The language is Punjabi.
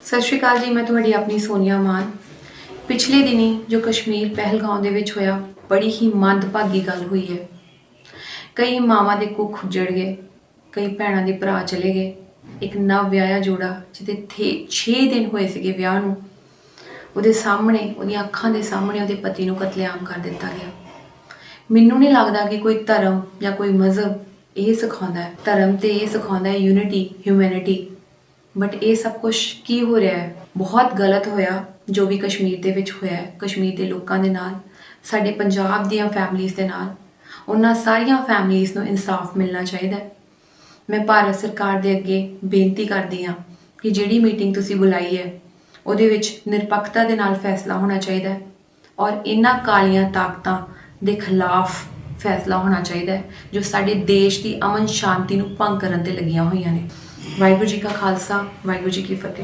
ਸਤਿ ਸ਼੍ਰੀ ਅਕਾਲ ਜੀ, ਮੈਂ ਤੁਹਾਡੀ ਆਪਣੀ ਸੋਨੀਆ ਮਾਨ। ਪਿਛਲੇ ਦਿਨੀ ਜੋ ਕਸ਼ਮੀਰ ਪਹਿਲਗਾਮ ਦੇ ਵਿੱਚ ਹੋਇਆ, ਬੜੀ ਹੀ ਮੰਦਭਾਗੀ ਗੱਲ ਹੋਈ ਹੈ। ਕਈ ਮਾਵਾਂ ਦੇ ਕੁੱਖ ਉੱਜੜ ਗਏ, ਕਈ ਭੈਣਾਂ ਦੇ ਭਰਾ ਚਲੇ ਗਏ। ਇੱਕ ਨਵ ਵਿਆਹਿਆ ਜੋੜਾ, ਜਿਹਦੇ ਥੇ 6 ਦਿਨ ਹੋਏ ਸੀਗੇ ਵਿਆਹ ਨੂੰ, ਉਹਦੇ ਸਾਹਮਣੇ, ਉਹਦੀਆਂ ਅੱਖਾਂ ਦੇ ਸਾਹਮਣੇ ਉਹਦੇ ਪਤੀ ਨੂੰ ਕਤਲੇਆਮ ਕਰ ਦਿੱਤਾ ਗਿਆ। ਮੈਨੂੰ ਨਹੀਂ ਲੱਗਦਾ ਕਿ ਕੋਈ ਧਰਮ ਜਾਂ ਕੋਈ ਮਜ਼ਹਬ ਇਹ ਸਿਖਾਉਂਦਾ ਹੈ। ਧਰਮ ਤੇ ਇਹ ਸਿਖਾਉਂਦਾ ਹੈ ਯੂਨਿਟੀ ਹਿਊਮੈਨਿਟੀ ਬਟ ਇਹ ਸਭ ਕੁਝ ਕੀ ਹੋ ਰਿਹਾ ਹੈ? ਬਹੁਤ ਗਲਤ ਹੋਇਆ, ਜੋ ਵੀ ਕਸ਼ਮੀਰ ਦੇ ਵਿੱਚ ਹੋਇਆ ਹੈ। ਕਸ਼ਮੀਰ ਦੇ ਲੋਕਾਂ ਦੇ ਨਾਲ, ਸਾਡੇ ਪੰਜਾਬ ਦੀਆਂ ਫੈਮਲੀਆਂ ਦੇ ਨਾਲ, ਉਹਨਾਂ ਸਾਰੀਆਂ ਫੈਮਲੀਆਂ ਨੂੰ ਇਨਸਾਫ ਮਿਲਣਾ ਚਾਹੀਦਾ ਹੈ। ਮੈਂ ਭਾਰਤ ਸਰਕਾਰ ਦੇ ਅੱਗੇ ਬੇਨਤੀ ਕਰਦੀ ਹਾਂ ਕਿ ਜਿਹੜੀ ਮੀਟਿੰਗ ਤੁਸੀਂ ਬੁਲਾਈ ਹੈ, ਉਹਦੇ ਵਿੱਚ ਨਿਰਪੱਖਤਾ ਦੇ ਨਾਲ ਫੈਸਲਾ ਹੋਣਾ ਚਾਹੀਦਾ ਹੈ ਔਰ ਇਹਨਾਂ ਕਾਲੀਆਂ ਤਾਕਤਾਂ ਦੇ ਖਿਲਾਫ ਫੈਸਲਾ ਹੋਣਾ ਚਾਹੀਦਾ ਹੈ, ਜੋ ਸਾਡੇ ਦੇਸ਼ ਦੀ ਅਮਨ ਸ਼ਾਂਤੀ ਨੂੰ ਭੰਗ ਕਰਨ ਤੇ ਲੱਗੀਆਂ ਹੋਈਆਂ ਨੇ। ਵਾਹਿਗੁਰੂ ਜੀ ਕਾ ਖਾਲਸਾ, ਵਾਹਿਗੁਰੂ ਜੀ ਕੀ ਫਤਿਹ।